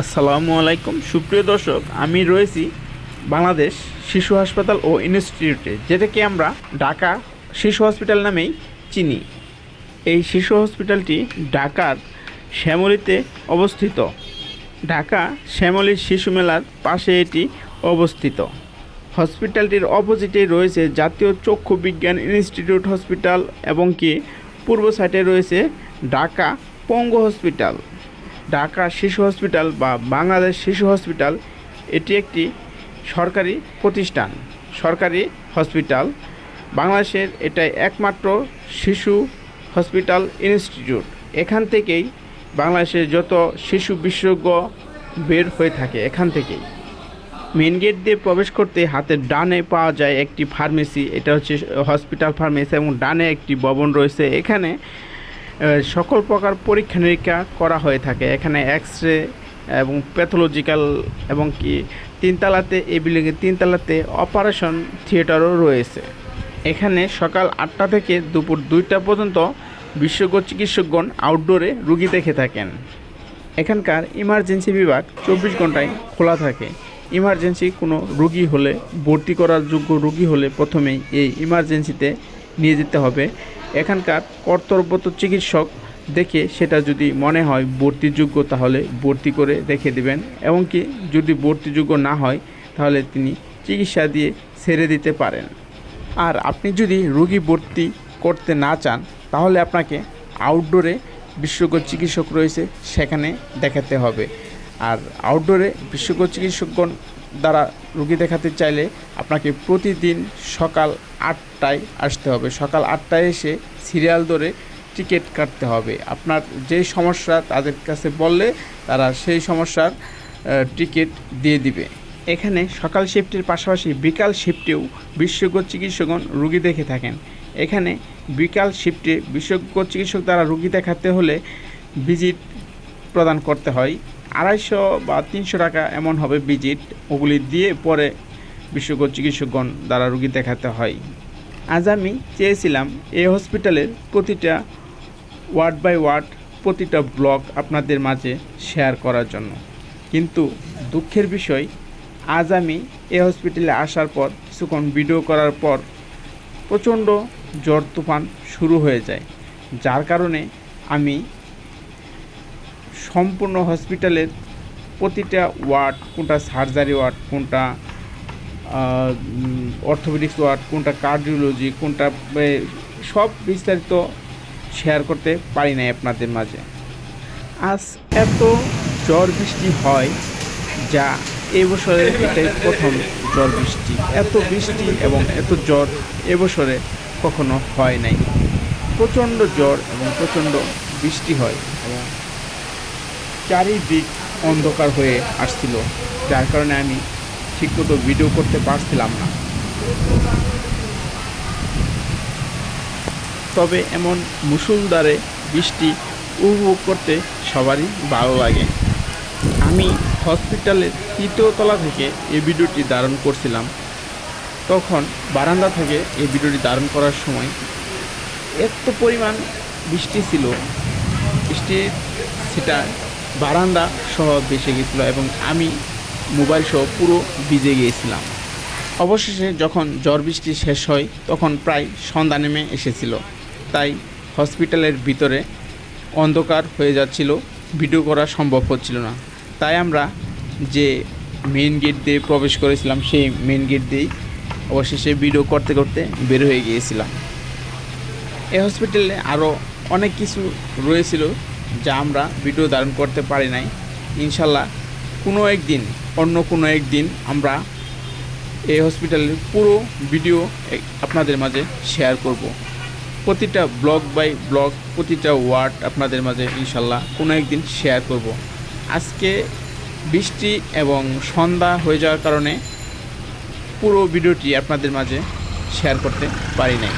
আসসালামু আলাইকুম। সুপ্রিয় দর্শক, আমি রয়েছি বাংলাদেশ শিশু হাসপাতাল ও ইনস্টিটিউটে, যেটাকে আমরা ঢাকা শিশু হসপিটাল নামেই চিনি। এই শিশু হসপিটালটি ঢাকার শ্যামলীতে অবস্থিত। ঢাকা শ্যামলী শিশু মেলার পাশে এটি অবস্থিত। হসপিটালটির অপোজিটে রয়েছে জাতীয় চক্ষু বিজ্ঞান ইনস্টিটিউট হসপিটাল এবং কি পূর্ব সাইডে রয়েছে ঢাকা পঙ্গু হসপিটাল। ঢাকা শিশু হসপিটাল বা বাংলাদেশ শিশু হসপিটাল, এটি একটি সরকারি প্রতিষ্ঠান, সরকারি হসপিটাল। বাংলাদেশের এটাই একমাত্র শিশু হসপিটাল ইনস্টিটিউট। এখান থেকেই বাংলাদেশের যত শিশু বিশেষজ্ঞ বের হয়ে থাকে, এখান থেকেই। মেন গেট দিয়ে প্রবেশ করতে হাতের ডানে পাওয়া যায় একটি ফার্মেসি, এটা হচ্ছে হসপিটাল ফার্মেসি এবং ডানে একটি ভবন রয়েছে। এখানে সকল প্রকার পরীক্ষা নিরীক্ষা করা হয়ে থাকে। এখানে এক্স রে এবং প্যাথোলজিক্যাল এবং কি তিনতলাতে এই বিল্ডিংয়ের তিনতলাতে অপারেশন থিয়েটারও রয়েছে। এখানে সকাল আটটা থেকে দুপুর দুইটা পর্যন্ত বিশেষজ্ঞ চিকিৎসকগণ আউটডোরে রুগী দেখে থাকেন। এখানকার ইমার্জেন্সি বিভাগ চব্বিশ ঘন্টায় খোলা থাকে। ইমার্জেন্সি কোনো রুগী হলে, ভর্তি করার যোগ্য রুগী হলে প্রথমেই এই ইমার্জেন্সিতে নিয়ে যেতে হবে। এখানকার কর্তব্যরত চিকিৎসক দেখে সেটা যদি মনে হয় ভর্তিযোগ্য, তাহলে ভর্তি করে রেখে দেবেন। এমনকি যদি ভর্তিযোগ্য না হয়, তাহলে তিনি চিকিৎসা দিয়ে ছেড়ে দিতে পারেন। আর আপনি যদি রুগী ভর্তি করতে না চান, তাহলে আপনাকে আউটডোরে বিশেষজ্ঞ চিকিৎসক রয়েছে, সেখানে দেখাতে হবে। আর আউটডোরে বিশেষজ্ঞ চিকিৎসকগণ দ্বারা রুগী দেখাতে চাইলে আপনাকে প্রতিদিন সকাল আটটায় আসতে হবে। সকাল আটটায় এসে সিরিয়াল ধরে টিকিট কাটতে হবে। আপনার যেই সমস্যা তাদের কাছে বললে তারা সেই সমস্যার টিকিট দিয়ে দিবে। এখানে সকাল শিফটের পাশাপাশি বিকাল শিফটেও বিশেষজ্ঞ চিকিৎসকগণ রুগী দেখে থাকেন। এখানে বিকাল শিফটে বিশেষজ্ঞ চিকিৎসক দ্বারা রুগী দেখাতে হলে ভিজিট প্রদান করতে হয়। আড়াইশো বা তিনশো টাকা এমন হবে ভিজিট। ওগুলি দিয়ে পরে বিশেষজ্ঞ চিকিৎসকগণ দ্বারা রুগী দেখাতে হয়। আজ আমি চেয়েছিলাম এই হসপিটালের প্রতিটা ওয়ার্ড বাই ওয়ার্ড, প্রতিটা ব্লগ আপনাদের মাঝে শেয়ার করার জন্য। কিন্তু দুঃখের বিষয়, আজ আমি এই হসপিটালে আসার পর, কিছুক্ষণ ভিডিও করার পর প্রচণ্ড জ্বর তুফান শুরু হয়ে যায়। যার কারণে আমি সম্পূর্ণ হসপিটালের প্রতিটা ওয়ার্ড, কোনটা সার্জারি ওয়ার্ড, কোনটা অর্থোপেডিক্স ওয়ার্ড, কোনটা কার্ডিওলজি, কোনটা সব বিস্তারিত শেয়ার করতে পারি নাই আপনাদের মাঝে। আজ এত ঝড় বৃষ্টি হয় যা এবছরে এটাই প্রথম ঝড় বৃষ্টি। এত বৃষ্টি এবং এত জ্বর এবছরে কখনো হয় নাই। প্রচণ্ড জ্বর এবং প্রচণ্ড বৃষ্টি হয় এবং চারিদিক অন্ধকার হয়ে আসছিল, যার কারণে আমি ঠিকমতো ভিডিও করতে পারছিলাম না। তবে এমন মুসুলধারে বৃষ্টি উপভোগ করতে সবারই ভালো লাগে। আমি হসপিটালের তৃতীয় তলা থেকে এই ভিডিওটি ধারণ করছিলাম। তখন বারান্দা থেকে এই ভিডিওটি ধারণ করার সময় এত পরিমাণ বৃষ্টি ছিল। বৃষ্টি সেটা বারান্দা সহ ভেসে গেছিল এবং আমি মোবাইল সহ পুরো ভিজে গিয়েছিলাম। অবশেষে যখন ঝড় বৃষ্টি শেষ হয়, তখন প্রায় সন্ধ্যা নেমে এসেছিল। তাই হসপিটালের ভিতরে অন্ধকার হয়ে যাচ্ছিল, ভিডিও করা সম্ভব হচ্ছিল না। তাই আমরা যে মেন গেট দিয়ে প্রবেশ করেছিলাম, সেই মেন গেট দিয়েই অবশেষে ভিডিও করতে করতে বের হয়ে গিয়েছিলাম। এই হসপিটালে আরও অনেক কিছু রয়েছিল যা আমরা ভিডিও ধারণ করতে পারি নাই। ইনশাল্লাহ কোনো একদিন, অন্য কোনো একদিন আমরা এই হসপিটালের পুরো ভিডিও আপনাদের মাঝে শেয়ার করব। প্রতিটা ব্লগ বাই ব্লগ প্রতিটা ওয়ার্ড আপনাদের মাঝে ইনশাল্লাহ কোনো একদিন শেয়ার করব। আজকে বৃষ্টি এবং সন্ধ্যা হয়ে যাওয়ার কারণে পুরো ভিডিওটি আপনাদের মাঝে শেয়ার করতে পারি নাই।